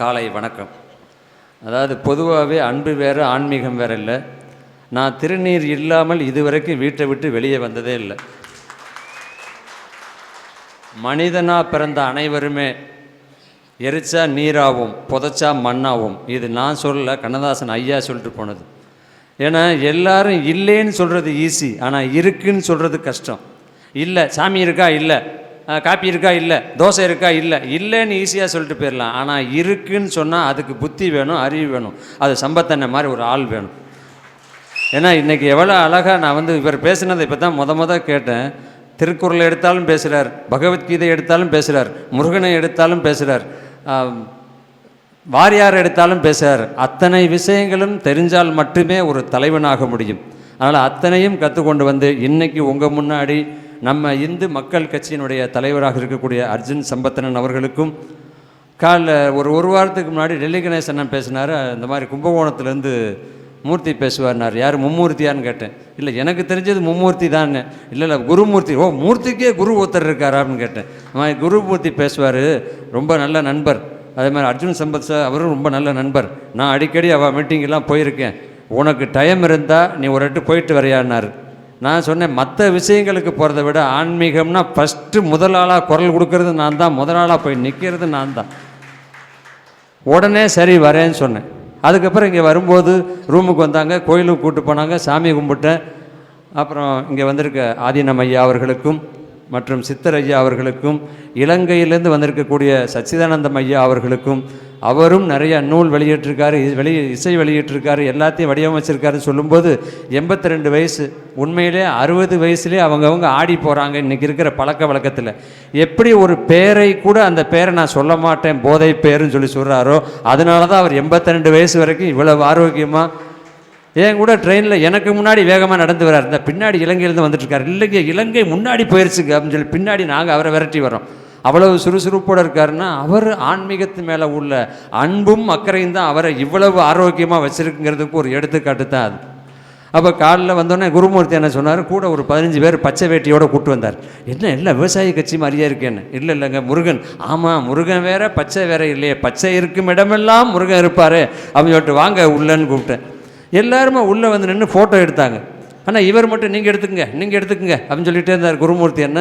காலை வணக்கம். அதாவது பொதுவாகவே அன்பு வேறு ஆன்மீகம் வேறு இல்லை. நான் திருநீர் இல்லாமல் இதுவரைக்கும் வீட்டை விட்டு வெளியே வந்ததே இல்லை. மனிதனாக பிறந்த அனைவருமே எரிச்சா நீராகும் புதைச்சா மண்ணாகும் இது நான் சொல்லல கண்ணதாசன் ஐயா சொல்லிட்டு போனது. ஏன்னா எல்லாரும் இல்லைன்னு சொல்கிறது ஈஸி ஆனால் இருக்குன்னு சொல்கிறது கஷ்டம். இல்லை சாமி இருக்கா? இல்லை. காப்பி இருக்கா? இல்லை. தோசை இருக்கா? இல்லை. இல்லைன்னு ஈஸியாக சொல்லிட்டு போயிடலாம் ஆனால் இருக்குன்னு சொன்னால் அதுக்கு புத்தி வேணும் அறிவு வேணும். அது சம்பத்தன்ன மாதிரி ஒரு ஆள் வேணும். ஏன்னா இன்றைக்கி எவ்வளோ அழகாக நான் வந்து இவர் பேசுனதை இப்போ தான் மொத மொதல் கேட்டேன். திருக்குறள் எடுத்தாலும் பேசுகிறார் பகவத்கீதை எடுத்தாலும் பேசுகிறார் முருகனை எடுத்தாலும் பேசுகிறார் வாரியார் எடுத்தாலும் பேசுகிறார் அத்தனை விஷயங்களும் தெரிஞ்சால் மட்டுமே ஒரு தலைவனாக முடியும். அதனால் அத்தனையும் கற்றுக்கொண்டு வந்து இன்றைக்கி உங்கள் முன்னாடி நம்ம இந்து மக்கள் கட்சியினுடைய தலைவராக இருக்கக்கூடிய அர்ஜுன் சம்பத்தனன் அவர்களுக்கும் காலைல ஒரு ஒரு வாரத்துக்கு முன்னாடி டெல்லி கணேசன் அண்ணன் பேசினார் இந்த மாதிரி கும்பகோணத்துலேருந்து மூர்த்தி பேசுவார்னார். யார்? மும்மூர்த்தியான்னு கேட்டேன். இல்லை எனக்கு தெரிஞ்சது மும்மூர்த்தி தான் இல்லை இல்லை குருமூர்த்தி. ஓ மூர்த்திக்கே குரு ஒருத்தர் இருக்காரா அப்படின்னு கேட்டேன் மாதிரி குருமூர்த்தி பேசுவார். ரொம்ப நல்ல நண்பர். அதே மாதிரி அர்ஜுன் சம்பத் சார் அவரும் ரொம்ப நல்ல நண்பர். நான் அடிக்கடி அவள் மீட்டிங்கெல்லாம் போயிருக்கேன். உனக்கு டைம் இருந்தால் நீ ஒரு இடத்து போயிட்டு வரையான்னாரு. நான் சொன்னேன் மற்ற விஷயங்களுக்கு போகிறத விட ஆன்மீகம்னா ஃபஸ்ட்டு முதலாளாக குரல் கொடுக்கறது நான் தான் முதலாளாக போய் நிற்கிறது நான் தான். உடனே சரி வரேன்னு சொன்னேன். அதுக்கப்புறம் இங்கே வரும்போது ரூமுக்கு வந்தாங்க கோயிலுக்கு கூப்பிட்டு போனாங்க சாமி கும்பிட்டேன். அப்புறம் இங்கே வந்திருக்க ஆதீனம் ஐயா அவர்களுக்கும் மற்றும் சித்தர் ஐயா அவர்களுக்கும் இலங்கையிலேருந்து வந்திருக்கக்கூடிய சச்சிதானந்தம் ஐயா அவர்களுக்கும் அவரும் நிறைய நூல் வெளியிட்டிருக்காரு இ- இசை வெளியிட்டிருக்காரு எல்லாத்தையும் வடிவமைச்சிருக்காருன்னு சொல்லும்போது எண்பத்தி ரெண்டு வயசு உண்மையிலே அறுபது வயசுலேயே அவங்கவுங்க ஆடி போகிறாங்க இன்றைக்கி இருக்கிற பழக்க வழக்கத்தில். எப்படி ஒரு பேரை கூட அந்த பேரை நான் சொல்ல மாட்டேன் போதை பேருன்னு சொல்லி சொல்கிறாரோ அதனால தான் அவர் எண்பத்தி ரெண்டு வயசு வரைக்கும் இவ்வளவு ஆரோக்கியமாக என் கூட ட்ரெயினில் எனக்கு முன்னாடி வேகமாக நடந்து வரார் இந்த பின்னாடி இலங்கையிலேருந்து வந்துட்டுருக்காரு. இல்லைங்க இலங்கை முன்னாடி போயிடுச்சுங்க அப்படின்னு சொல்லி பின்னாடி நாங்கள் அவரை விரட்டி வரோம் அவ்வளவு சுறுசுறுப்போடு இருக்காருன்னா அவர் ஆன்மீகத்து மேலே உள்ள அன்பும் அக்கறையும் தான் அவரை இவ்வளவு ஆரோக்கியமாக வச்சுருக்குங்கிறதுக்கு ஒரு எடுத்துக்காட்டு தான் அது. அப்போ காலைல வந்தோடனே குருமூர்த்தி என்ன சொன்னார்? கூட ஒரு பதினஞ்சு பேர் பச்சை வேட்டியோடு கூட்டு வந்தார். என்ன இல்லை விவசாய கட்சி மாதிரியே இருக்கேன்னு? இல்லை இல்லைங்க முருகன். ஆமாம் முருகன் வேற பச்சை வேற இல்லையே. பச்சை இருக்கும் இடமெல்லாம் முருகன் இருப்பார் அப்படின்னு சொல்லிட்டு வாங்க உள்ளன்னு கூப்பிட்டேன். எல்லாருமே உள்ளே வந்து நின்று ஃபோட்டோ எடுத்தாங்க. ஆனால் இவர் மட்டும் நீங்கள் எடுத்துக்கங்க நீங்கள் எடுத்துக்கங்க அப்படின்னு சொல்லிட்டே இருந்தார் குருமூர்த்தி என்ன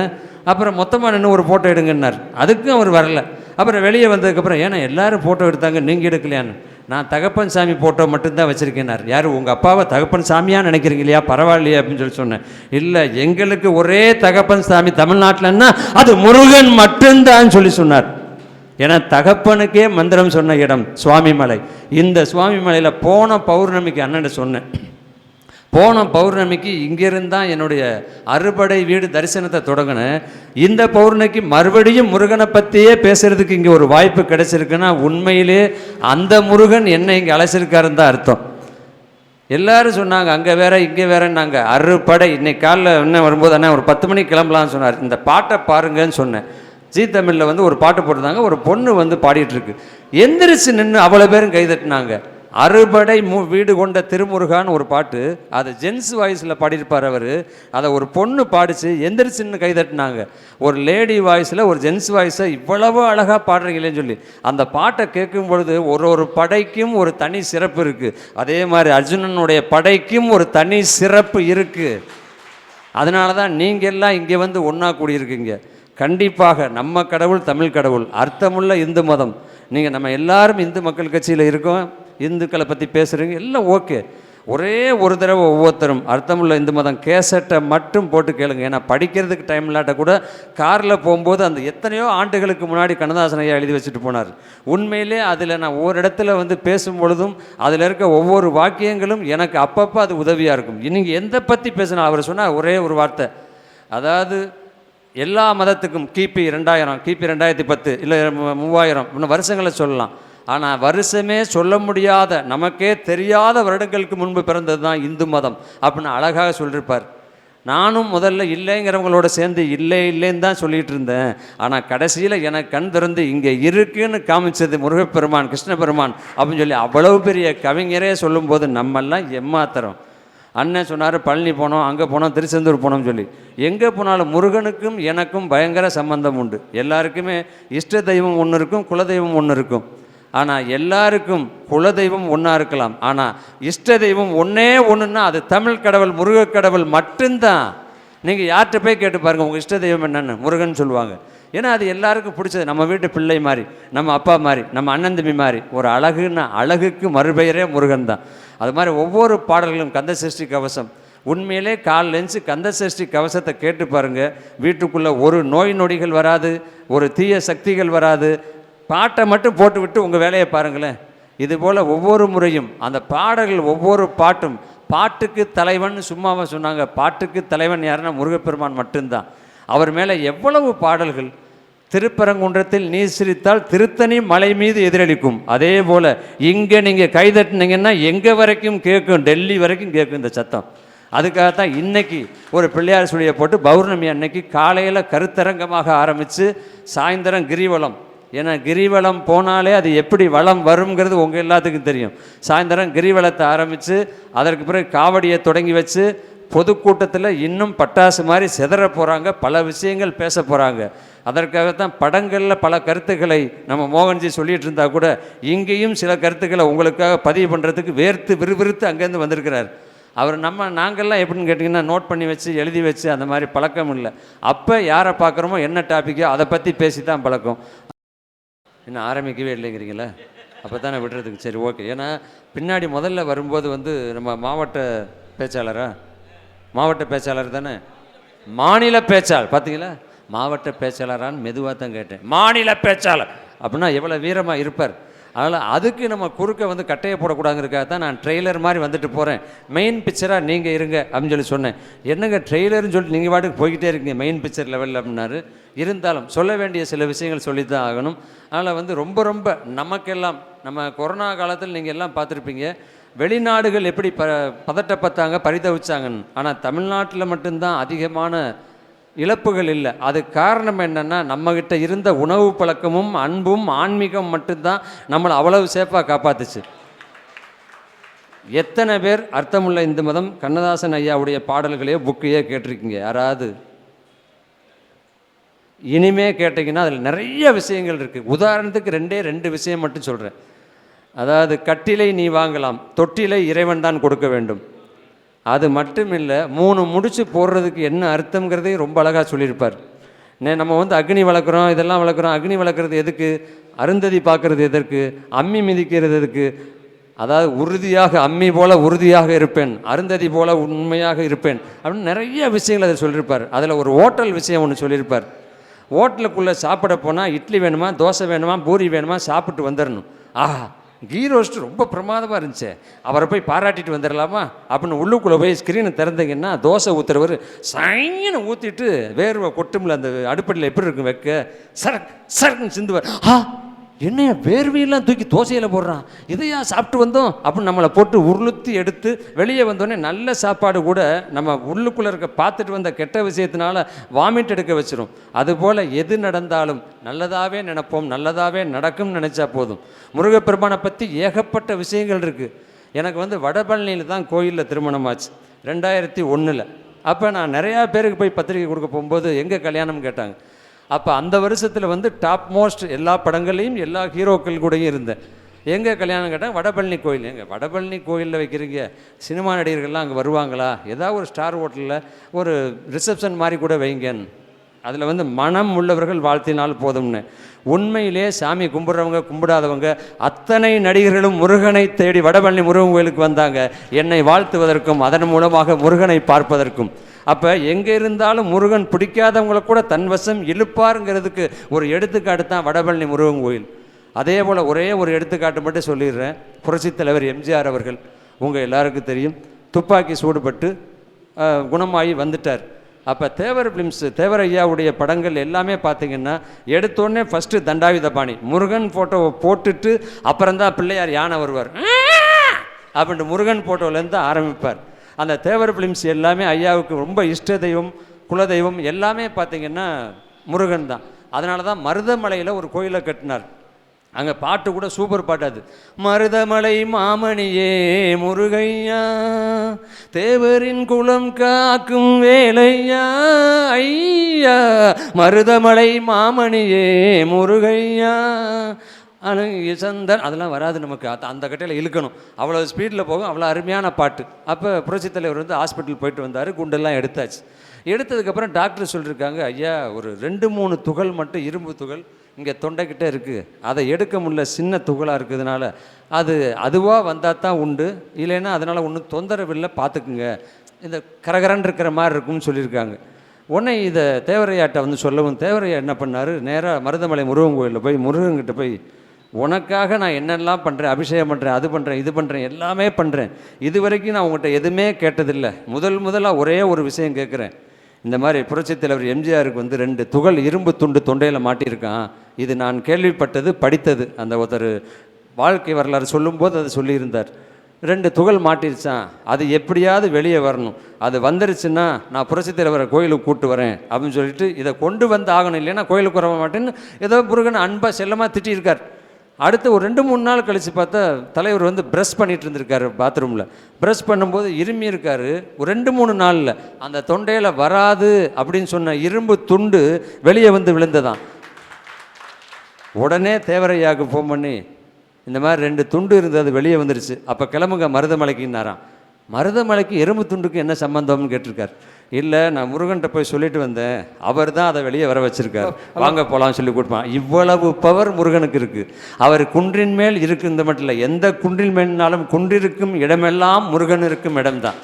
அப்புறம் மொத்தமாக நின்று ஒரு ஃபோட்டோ எடுங்கன்னார். அதுக்கும் அவர் வரல. அப்புறம் வெளியே வந்ததுக்கப்புறம் ஏன்னா எல்லாரும் ஃபோட்டோ எடுத்தாங்க நீங்கள் எடுக்கலையான்னு. நான் தகப்பன் சாமி ஃபோட்டோ மட்டும்தான் வச்சுருக்கேனார் யார் உங்கள் அப்பாவை தகப்பன் சாமியாக நினைக்கிறீங்க இல்லையா? பரவாயில்லையே அப்படின்னு சொல்லி சொன்னேன். இல்லை எங்களுக்கு ஒரே தகப்பன் சாமி தமிழ்நாட்டிலன்னா அது முருகன் மட்டும்தான் சொல்லி சொன்னார். ஏன்னா தகப்பனுக்கே மந்திரம் சொன்ன இடம் சுவாமிமலை. இந்த சுவாமிமலையில் போன பௌர்ணமிக்கு அண்ணன் சொன்னேன். போன பௌர்ணமிக்கு இங்கிருந்து தான் என்னுடைய அறுபடை வீடு தரிசனத்தை தொடங்கினேன். இந்த பௌர்ணமிக்கு மறுபடியும் முருகனை பற்றியே பேசுகிறதுக்கு இங்கே ஒரு வாய்ப்பு கிடைச்சிருக்குன்னா உண்மையிலே அந்த முருகன் என்னை இங்கே அழைச்சிருக்காருன்னு தான் அர்த்தம். எல்லாரும் சொன்னாங்க அங்கே வேற இங்கே வேறன்னாங்க. அறுபடை இன்னைக்கு காலைல என்ன வரும்போது அண்ணா ஒரு பத்து மணிக்கு கிளம்பலாம்னு சொன்னார். இந்த பாட்டை பாருங்கன்னு சொன்னேன். ஜீ தமிழில் வந்து ஒரு பாட்டு போட்டிருந்தாங்க ஒரு பொண்ணு வந்து பாடிட்டுருக்கு. எந்திரிச்சு நின்று அவ்வளோ பேரும் கைதட்டினாங்க அறுபடை மு வீடு கொண்ட திருமுருகான்னு ஒரு பாட்டு அது ஜென்ஸ் வாய்ஸில் பாடியிருப்பார் அவர். அதை ஒரு பொண்ணு பாடிச்சு எந்திரிச்சுன்னு கைதட்டினாங்க ஒரு லேடி வாய்ஸில் ஒரு ஜென்ஸ் வாய்ஸை இவ்வளவு அழகாக பாடுறீங்களேன்னு சொல்லி. அந்த பாட்டை கேட்கும் பொழுது ஒரு ஒரு படைக்கும் ஒரு தனி சிறப்பு இருக்குது அதே மாதிரி அர்ஜுனனுடைய படைக்கும் ஒரு தனி சிறப்பு இருக்குது அதனால தான் நீங்கள் எல்லாம் இங்கே வந்து ஒன்றா கூடியிருக்கீங்க. கண்டிப்பாக நம்ம கடவுள் தமிழ் கடவுள் அர்த்தமுள்ள இந்து மதம். நீங்கள் நம்ம எல்லாரும் இந்து மக்கள் கட்சியில் இருக்கோம் இந்துக்களை பற்றி பேசுகிறீங்க எல்லாம் ஓகே. ஒரே ஒரு தடவை ஒவ்வொருத்தரும் அர்த்தமுள்ள இந்து மதம் கேசட்டை மட்டும் போட்டு கேளுங்க. ஏன்னா படிக்கிறதுக்கு டைம் இல்லாட்ட கூட காரில் போகும்போது அந்த எத்தனையோ ஆண்டுகளுக்கு முன்னாடி கண்ணதாசன் ஐயா எழுதி வச்சுட்டு போனார். உண்மையிலே அதில் நான் ஒரு இடத்துல வந்து பேசும் பொழுதும் அதில் இருக்க ஒவ்வொரு வாக்கியங்களும் எனக்கு அப்பப்போ அது உதவியாக இருக்கும். நீங்கள் எந்த பற்றி பேசினா அவர் சொன்னால் ஒரே ஒரு வார்த்தை. அதாவது எல்லா மதத்துக்கும் கிபி ரெண்டாயிரம் கிபி ரெண்டாயிரத்தி பத்து இல்லை மூவாயிரம் இன்னும் வருஷங்களை சொல்லலாம். ஆனால் வருஷமே சொல்ல முடியாத நமக்கே தெரியாத வருடங்களுக்கு முன்பு பிறந்தது தான் இந்து மதம் அப்படின்னு அழகாக சொல்லியிருப்பார் நானும் முதல்ல இல்லைங்கிறவங்களோட சேர்ந்து இல்லை இல்லைன்னு தான் சொல்லிட்டு இருந்தேன். ஆனால் கடைசியில் எனக்கு கண் திறந்து இங்கே இருக்குன்னு காமிச்சது முருகப்பெருமான் கிருஷ்ணபெருமான் அப்படின்னு சொல்லி அவ்வளவு பெரிய கவிஞரே சொல்லும்போது நம்மெல்லாம் எம்மாத்திரம் அண்ணன் சொன்னார் பழனி போனோம் அங்கே போனோம் திருச்செந்தூர் போனோம்னு சொல்லி. எங்கே போனாலும் முருகனுக்கும் எனக்கும் பயங்கர சம்பந்தம் உண்டு. எல்லாருக்குமே இஷ்ட தெய்வம் ஒன்று இருக்கும் குலதெய்வம் ஒன்று இருக்கும். ஆனால் எல்லாருக்கும் குலதெய்வம் ஒன்றா இருக்கலாம். ஆனால் இஷ்ட தெய்வம் ஒன்றே ஒன்றுன்னா அது தமிழ் கடவுள் முருகக் கடவுள் மட்டும்தான். நீங்கள் யார்கிட்ட போய் கேட்டு பாருங்கள் உங்கள் இஷ்ட தெய்வம் என்னென்னு முருகன் சொல்லுவாங்க. ஏன்னா அது எல்லாருக்கும் பிடிச்சது. நம்ம வீட்டு பிள்ளை மாதிரி நம்ம அப்பா மாதிரி நம்ம அண்ணன் தம்பி மாதிரி. ஒரு அழகுன்னா அழகுக்கு மறுபெயரே முருகன் தான். அது மாதிரி ஒவ்வொரு பாடல்களும் கந்த சஷ்டி கவசம். உண்மையிலே கால் லென்ஸு கந்த சஷ்டி கவசத்தை கேட்டு பாருங்கள் வீட்டுக்குள்ளே ஒரு நோய் நொடிகள் வராது ஒரு தீய சக்திகள் வராது. பாட்டை மட்டும் போட்டு விட்டு உங்கள் வேலையை பாருங்களேன். இதுபோல் ஒவ்வொரு முறையும் அந்த பாடல்கள் ஒவ்வொரு பாட்டும் பாட்டுக்கு தலைவன் சும்மாவா சொன்னாங்க. பாட்டுக்கு தலைவன் யாருன்னா முருகப்பெருமான் மட்டும்தான். அவர் மேலே எவ்வளவு பாடல்கள்? திருப்பரங்குன்றத்தில் நீர் சிரித்தால் திருத்தணி மலை மீது எதிரொலிக்கும். அதே போல் இங்கே நீங்கள் கைதட்டினீங்கன்னா எங்கே வரைக்கும் கேட்கும்? டெல்லி வரைக்கும் கேட்கும் இந்த சத்தம். அதுக்காகத்தான் இன்னைக்கு ஒரு பிள்ளையார் சுழியை போட்டு பௌர்ணமி அன்னைக்கு காலையில் கருத்தரங்கமாக ஆரம்பித்து சாயந்தரம் கிரிவலம். ஏன்னா கிரிவலம் போனாலே அது எப்படி வளம் வருங்கிறது உங்கள் எல்லாத்துக்கும் தெரியும். சாயந்தரம் கிரிவலத்தை ஆரம்பித்து அதற்கு பிறகு காவடியை தொடங்கி வச்சு பொதுக்கூட்டத்தில் இன்னும் பட்டாசு மாதிரி சிதற போகிறாங்க பல விஷயங்கள் பேச போகிறாங்க அதற்காகத்தான் படங்களில் பல கருத்துக்களை நம்ம மோகன்ஜி சொல்லிட்டு இருந்தால் கூட இங்கேயும் சில கருத்துக்களை உங்களுக்காக பதிவு பண்ணுறதுக்கு வேர்த்து விறுவிறுத்து அங்கேருந்து வந்திருக்கிறார். அவர் நம்ம நாங்கள்லாம் எப்படின்னு கேட்டிங்கன்னா நோட் பண்ணி வச்சு எழுதி வச்சு அந்த மாதிரி பழக்கம் இல்லை. அப்போ யாரை பார்க்குறோமோ என்ன டாப்பிக்கோ அதை பற்றி பேசி தான் பழக்கம். இன்னும் ஆரம்பிக்கவே இல்லைங்கிறீங்களா? அப்போ தானே விடுறதுக்கு சரி ஓகே ஏன்னா பின்னாடி முதல்ல வரும்போது வந்து நம்ம மாவட்ட பேச்சாளரா? மாவட்ட பேச்சாளர் தானே? மாநில பேச்சாளர். பார்த்தீங்களா மாவட்ட பேச்சாளரான்னு மெதுவாக தான் கேட்டேன். மாநில பேச்சாளர். அப்படின்னா எவ்வளோ வீரமாக இருப்பார்? அதனால் அதுக்கு நம்ம குறுக்க வந்து கட்டையை போடக்கூடாதுங்கிறக்காக தான் நான் ட்ரெய்லர் மாதிரி வந்துட்டு போகிறேன் மெயின் பிக்சராக நீங்கள் இருங்க அப்படின்னு சொல்லி சொன்னேன். என்னங்க ட்ரெய்லர்னு சொல்லிட்டு நீங்கள் பாட்டுக்கு போய்கிட்டே இருக்கீங்க மெயின் பிக்சர் லெவலில் அப்படின்னாரு. இருந்தாலும் சொல்ல வேண்டிய சில விஷயங்கள் சொல்லி தான் ஆகணும். அதனால் வந்து ரொம்ப ரொம்ப நமக்கெல்லாம் நம்ம கொரோனா காலத்தில் நீங்கள் எல்லாம் பார்த்துருப்பீங்க. வெளிநாடுகள் எப்படி ப பதட்டப்பட்டாங்க பரிதவிச்சாங்கன்னு. ஆனால் தமிழ்நாட்டில் மட்டும்தான் அதிகமான இழப்புகள் இல்லை. அது காரணம் என்னென்னா நம்மக்கிட்ட இருந்த உணவு பழக்கமும் அன்பும் ஆன்மீகம் மட்டும்தான் நம்மளை அவ்வளவு சேஃபாக காப்பாத்துச்சு. எத்தனை பேர் அர்த்தமுள்ள இந்து மதம் கண்ணதாசன் ஐயாவுடைய பாடல்களையோ புக்கையோ கேட்டிருக்கீங்க? யாராவது? இனிமே கேட்டிங்கன்னா அதில் நிறைய விஷயங்கள் இருக்குது உதாரணத்துக்கு ரெண்டே ரெண்டு விஷயம் மட்டும் சொல்கிறேன் அதாவது கட்டிலை நீ வாங்கலாம் தொட்டிலை இறைவன் தான் கொடுக்க வேண்டும். அது மட்டும் இல்லை மூணு முடிச்சு போடுறதுக்கு என்ன அர்த்தங்கிறதையும் ரொம்ப அழகாக சொல்லியிருப்பார். நே நம்ம வந்து அக்னி வளர்க்குறோம் இதெல்லாம் வளர்க்குறோம் அக்னி வளர்க்குறது எதுக்கு? அருந்ததி பார்க்குறது எதற்கு? அம்மி மிதிக்கிறது எதுக்கு? அதாவது உறுதியாக அம்மி போல உறுதியாக இருப்பேன் அருந்ததி போல உண்மையாக இருப்பேன் அப்படின்னு நிறைய விஷயங்கள் அதை சொல்லியிருப்பார். அதில் ஒரு ஹோட்டல் விஷயம் ஒன்று சொல்லியிருப்பார். ஹோட்டலுக்குள்ளே சாப்பிட போனால் இட்லி வேணுமா தோசை வேணுமா பூரி வேணுமா சாப்பிட்டு வந்துடணும் ஆஹா கீ ரோஸ்ட் ரொம்ப பிரமாதமாக இருந்துச்சு. அவரை போய் பாராட்டிட்டு வந்துடலாமா அப்படின்னு உள்ளுக்குள்ளே போய் ஸ்க்ரீனை திறந்தீங்கன்னா தோசை ஊற்றுறவர் சைன்னு ஊற்றிட்டு வேர்வை கொட்டும்ல அந்த அடுப்படியில் எப்படி இருக்கும் வைக்க? சரக் சரக்குன்னு சிந்துவார். ஆ என்னையா வேர்வையெல்லாம் தூக்கி தோசையில் போடுறான்? இதையா சாப்பிட்டு வந்தோம்? அப்படின்னு நம்மளை போட்டு உருளுத்தி எடுத்து வெளியே வந்தோடனே நல்ல சாப்பாடு கூட நம்ம உள்ளுக்குள்ளே இருக்க பார்த்துட்டு வந்த கெட்ட விஷயத்தினால வாமிட் எடுக்க வச்சிரும். அதுபோல் எது நடந்தாலும் நல்லதாகவே நினைப்போம் நல்லதாகவே நடக்கும்னு நினச்சா போதும். முருகப்பெருமானை பற்றி ஏகப்பட்ட விஷயங்கள் இருக்குது எனக்கு வந்து வடபழனியில் தான் கோயிலில் திருமணம் ஆச்சு ரெண்டாயிரத்தி ஒன்றில் அப்போ நான் நிறையா பேருக்கு போய் பத்திரிக்கை கொடுக்க போகும்போது எங்கே கல்யாணம் கேட்டாங்க. அப்போ அந்த வருஷத்தில் வந்து டாப் மோஸ்ட் எல்லா படங்களையும் எல்லா ஹீரோக்கள் கூடயும் இருந்தேன். எங்கே கல்யாணம் கேட்டால் வடபழனி கோயில். எங்கே வடபழனி கோயிலில் வைக்கிறீங்க சினிமா நடிகர்கள்லாம் அங்கே வருவாங்களா? ஏதாவது ஒரு ஸ்டார் ஹோட்டலில் ஒரு ரிசப்ஷன் மாதிரி கூட வைங்கன்னு. அதில் வந்து மனம் உள்ளவர்கள் வாழ்த்தினால் போதும்னு. உண்மையிலே சாமி கும்பிட்றவங்க கும்பிடாதவங்க அத்தனை நடிகர்களும் முருகனை தேடி வடபழனி முருகன் கோயிலுக்கு வந்தாங்க. என்னை வாழ்த்துவதற்கும் அதன் மூலமாக முருகனை பார்ப்பதற்கும். அப்போ எங்கே இருந்தாலும் முருகன் பிடிக்காதவங்கள கூட தன் வசம் இழுப்பாருங்கிறதுக்கு ஒரு எடுத்துக்காட்டு தான் வடபழனி முருகன் கோயில். அதே போல் ஒரே ஒரு எடுத்துக்காட்டு மட்டும் சொல்லிடுறேன். புரட்சித் தலைவர் எம்ஜிஆர் அவர்கள் உங்கள் எல்லாருக்கும் தெரியும். துப்பாக்கி சூடுபட்டு குணமாகி வந்துட்டார். அப்போ தேவர் பிலிம்ஸ் தேவர் ஐயாவுடைய படங்கள் எல்லாமே பார்த்தீங்கன்னா எடுத்தோடனே ஃபஸ்ட்டு தண்டாயுதபாணி முருகன் ஃபோட்டோவை போட்டுட்டு அப்புறம்தான் பிள்ளையார் யானை வருவார். அப்படின்ட்டு முருகன் ஃபோட்டோலேருந்து ஆரம்பிப்பார். அந்த தேவர் பிலிம்ஸ் எல்லாமே ஐயாவுக்கு ரொம்ப இஷ்ட தெய்வம் குலதெய்வம் எல்லாமே பார்த்தீங்கன்னா முருகன் தான். அதனால தான் மருதமலையில் ஒரு கோயிலை கட்டினார். அங்கே பாட்டு கூட சூப்பர் பாட்டு அது. மருதமலை மாமணியே முருகையா தேவரின் குலம் காக்கும் வேலையா ஐயா மருதமலை மாமணியே முருகையா ஆனால் இசந்தன் அதெல்லாம் வராது நமக்கு. அந்த அந்த கட்டையில் இழுக்கணும். அவ்வளோ ஸ்பீடில் போகும். அவ்வளோ அருமையான பாட்டு. அப்போ புரட்சித் தலைவர் வந்து ஹாஸ்பிட்டல் போயிட்டு வந்தார். குண்டெல்லாம் எடுத்தாச்சு. எடுத்ததுக்கப்புறம் டாக்டர் சொல்லியிருக்காங்க ஐயா ஒரு ரெண்டு மூணு துகள் மட்டும் இரும்பு துகள் இங்கே தொண்டைக்கிட்ட இருக்குது அதை எடுக்க முடியல. சின்ன துகளாக இருக்கிறதுனால. அது அதுவாக வந்தால் தான் உண்டு. இல்லைன்னா அதனால் ஒன்றும் தொந்தரவு இல்லை. பார்த்துக்குங்க இந்த கரகரன் இருக்கிற மாதிரி இருக்கும்னு சொல்லியிருக்காங்க. உடனே இதை தேவரையாட்டை வந்து சொல்லவும் தேவரையா என்ன பண்ணார்? நேராக மருதமலை முருகன் கோயிலில் போய் முருகன்கிட்ட போய் உனக்காக நான் என்னெல்லாம் பண்ணுறேன் அபிஷேகம் பண்ணுறேன் அது பண்ணுறேன் இது பண்ணுறேன் எல்லாமே பண்ணுறேன் இது வரைக்கும் நான் உங்கள்கிட்ட எதுவுமே கேட்டதில்லை. முதல் முதலாக ஒரே ஒரு விஷயம் கேட்குறேன். இந்த மாதிரி புரட்சித் தலைவர் எம்ஜிஆருக்கு வந்து ரெண்டு துகள் இரும்பு துண்டு தொண்டையில் மாட்டியிருக்கான். இது நான் கேள்விப்பட்டது படித்தது. அந்த ஒருத்தர் வாழ்க்கை வரலாறு சொல்லும்போது அதை சொல்லியிருந்தார். ரெண்டு துகள் மாட்டிருச்சான். அது எப்படியாவது வெளியே வரணும். அது வந்துருச்சுன்னா நான் புரட்சித் தலைவரை கோயிலுக்கு கூட்டு வரேன் அப்படின்னு சொல்லிட்டு இதை கொண்டு வந்து ஆகணும். இல்லைன்னா கோயிலுக்கு வர மாட்டேன்னு ஏதோ முருகன் அன்பாக செல்லமாக திட்டியிருக்கார். அடுத்து ஒரு ரெண்டு மூணு நாள் கழித்து பார்த்தா தலைவர் வந்து ப்ரெஷ் பண்ணிகிட்டு இருந்திருக்காரு பாத்ரூமில் ப்ரெஷ் பண்ணும்போது இருமி இருக்காரு. ஒரு ரெண்டு மூணு நாளில். அந்த தொண்டையில் வராது அப்படின்னு சொன்ன இரும்பு துண்டு வெளியே வந்து விழுந்ததான் உடனே தேவரையாவுக்கு ஃபோன் பண்ணி இந்த மாதிரி ரெண்டு துண்டு இருந்தது வெளியே வந்துருச்சு. அப்போ கிளம்புங்க மருதமலைக்குன்னாராம். மருதமலைக்கு எறும்பு துண்டுக்கு என்ன சம்பந்தம்னு கேட்டிருக்கார். இல்லை நான் முருகன்ட்ட போய் சொல்லிட்டு வந்தேன். அவர் தான் அதை வெளியே வர வச்சிருக்கார். வாங்க போகலாம்னு சொல்லி கொடுப்பான் இவ்வளவு பவர் முருகனுக்கு இருக்குது அவர் குன்றின் மேல் இருக்குது மட்டும் இல்லை எந்த குன்றின் மேல்னாலும் குன்றிருக்கும் இடமெல்லாம் முருகன் இருக்கும் இடம்தான்.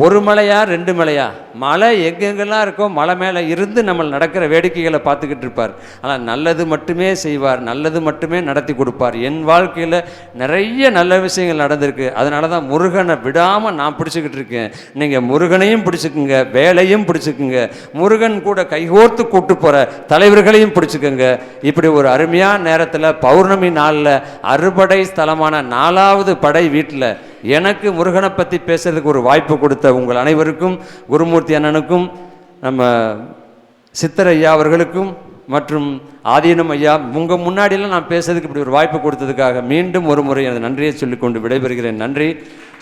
ஒரு மலையா ரெண்டு மலையா? மலை எங்கெங்கெல்லாம் இருக்கோ மலை மேலே இருந்து நம்ம நடக்கிற வேடிக்கைகளை பார்த்துக்கிட்டு இருப்பார். ஆனால் நல்லது மட்டுமே செய்வார் நல்லது மட்டுமே நடத்தி கொடுப்பார். என் வாழ்க்கையில் நிறைய நல்ல விஷயங்கள் நடந்திருக்கு. அதனால தான் முருகனை விடாமல் நான் பிடிச்சிக்கிட்டு இருக்கேன். நீங்கள் முருகனையும் பிடிச்சிக்குங்க வேலையும் பிடிச்சிக்குங்க. முருகன் கூட கைகோர்த்து கூட்டு போகிற தலைவர்களையும் பிடிச்சிக்குங்க. இப்படி ஒரு அருமையான நேரத்தில் பௌர்ணமி நாளில் அறுபடை ஸ்தலமான நாலாவது படை வீட்டில் எனக்கு முருகனை பற்றி பேசுறதுக்கு ஒரு வாய்ப்பு கொடுத்து கொடுத்த உங்கள் அனைவருக்கும் குருமூர்த்தி அண்ணனுக்கும் நம்ம சித்தர் ஐயா அவர்களுக்கும் மற்றும் ஆதீனம் ஐயா உங்கள் முன்னாடியெல்லாம் நான் பேசுறதுக்கு இப்படி ஒரு வாய்ப்பு கொடுத்ததுக்காக மீண்டும் ஒரு முறை எனது நன்றியை சொல்லிக்கொண்டு விடைபெறுகிறேன். நன்றி.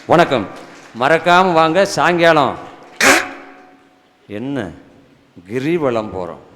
வணக்கம். மறக்காமல் வாங்க. சாயங்காலம். என்ன? கிரிவலம் போகிறோம்